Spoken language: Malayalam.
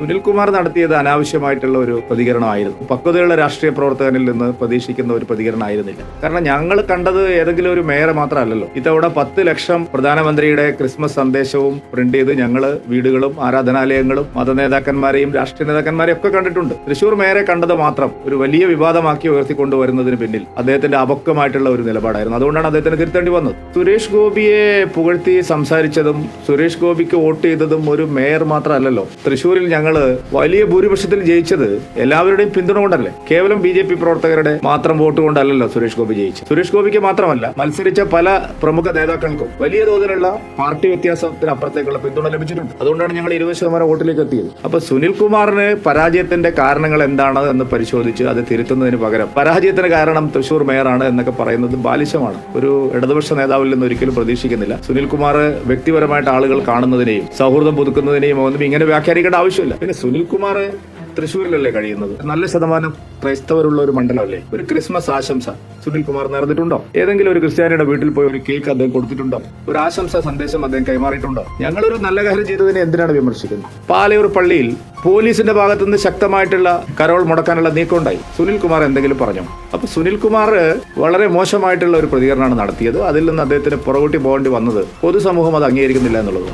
സുനിൽകുമാർ നടത്തിയത് അനാവശ്യമായിട്ടുള്ള ഒരു പ്രതികരണമായിരുന്നു. പക്വതയുള്ള രാഷ്ട്രീയ പ്രവർത്തകനിൽ നിന്ന് പ്രതീക്ഷിക്കുന്ന ഒരു പ്രതികരണമായിരുന്നില്ല. കാരണം ഞങ്ങൾ കണ്ടത് ഏതെങ്കിലും ഒരു മേയർ മാത്രമല്ലല്ലോ. ഇത്തവണ പത്ത് ലക്ഷം പ്രധാനമന്ത്രിയുടെ ക്രിസ്മസ് സന്ദേശവും പ്രിന്റ് ചെയ്ത് ഞങ്ങൾ വീടുകളും ആരാധനാലയങ്ങളും മത നേതാക്കന്മാരെയും രാഷ്ട്രീയ നേതാക്കന്മാരെയും ഒക്കെ കണ്ടിട്ടുണ്ട്. തൃശൂർ മേയറെ കണ്ടത് മാത്രം ഒരു വലിയ വിവാദമാക്കി ഉയർത്തിക്കൊണ്ടുവരുന്നതിന് പിന്നിൽ അദ്ദേഹത്തിന്റെ അപക്വമായിട്ടുള്ള ഒരു നിലപാടായിരുന്നു. അതുകൊണ്ടാണ് അദ്ദേഹത്തിന് തിരുത്തേണ്ടി വന്നത്. സുരേഷ് ഗോപിയെ പുകഴ്ത്തി സംസാരിച്ചതും സുരേഷ് ഗോപിക്ക് വോട്ട് ചെയ്തതും ഒരു മേയർ മാത്രമല്ലല്ലോ. തൃശൂരിൽ ഞങ്ങൾ വലിയ ഭൂരിപക്ഷത്തിൽ ജയിച്ചത് എല്ലാവരുടെയും പിന്തുണ കൊണ്ടല്ലേ? കേവലം ബി ജെ പി പ്രവർത്തകരുടെ മാത്രം വോട്ട് കൊണ്ടല്ലല്ലോ സുരേഷ് ഗോപി ജയിച്ചത്. സുരേഷ് ഗോപിക്ക് മാത്രമല്ല മത്സരിച്ച പല പ്രമുഖ നേതാക്കൾക്കും വലിയ തോതിലുള്ള പാർട്ടി വ്യത്യാസത്തിന് അപ്പുറത്തേക്കുള്ള പിന്തുണ ലഭിച്ചിട്ടുണ്ട്. അതുകൊണ്ടാണ് ഞങ്ങൾ ഇരുപത് ശതമാനം വോട്ടിലേക്ക് എത്തിയത്. അപ്പൊ സുനിൽ കുമാറിന് പരാജയത്തിന്റെ കാരണങ്ങൾ എന്താണ് എന്ന് പരിശോധിച്ച് അത് തിരുത്തുന്നതിന് പകരം പരാജയത്തിന് കാരണം തൃശൂർ മേയറാണ് എന്നൊക്കെ പറയുന്നത് ബാലിശമാണ്. ഒരു ഇടതുപക്ഷ നേതാവിൽ നിന്ന് ഒരിക്കലും പ്രതീക്ഷിക്കുന്നില്ല. സുനിൽ കുമാർ വ്യക്തിപരമായിട്ട് ആളുകൾ കാണുന്നതിനെയും സൗഹൃദം പുതുക്കുന്നതിനെയും ഒന്നും ഇങ്ങനെ വ്യാഖ്യാനിക്കേണ്ട ആവശ്യമില്ല. പിന്നെ സുനിൽ കുമാർ തൃശ്ശൂരിലല്ലേ കഴിയുന്നത്? നല്ല ശതമാനം ക്രൈസ്തവരുള്ള ഒരു മണ്ഡലമല്ലേ? ഒരു ക്രിസ്മസ് ആശംസ സുനിൽ കുമാർ നേർന്നിട്ടുണ്ടോ? ഏതെങ്കിലും ഒരു ക്രിസ്ത്യാനിയുടെ വീട്ടിൽ പോയി ഒരു കേക്ക് അദ്ദേഹം കൊടുത്തിട്ടുണ്ടോ? ഒരു ആശംസ സന്ദേശം അദ്ദേഹം കൈമാറിയിട്ടുണ്ടോ? ഞങ്ങളൊരു നല്ല കാര്യം ചെയ്തതിനെ എന്തിനാണ് വിമർശിക്കുന്നത്? പാലയൂർ പള്ളിയിൽ പോലീസിന്റെ ഭാഗത്തു നിന്ന് ശക്തമായിട്ടുള്ള കരോൾ മുടക്കാനുള്ള നീക്കം ഉണ്ടായി സുനിൽ കുമാർ എന്തെങ്കിലും പറഞ്ഞു? അപ്പൊ സുനിൽ കുമാർ വളരെ മോശമായിട്ടുള്ള ഒരു പ്രതികരണമാണ് നടത്തിയത്. അതിൽ നിന്ന് അദ്ദേഹത്തിന് പുറകോട്ടി പോകേണ്ടി വന്നത് പൊതുസമൂഹം അത് അംഗീകരിക്കുന്നില്ല എന്നുള്ളത്.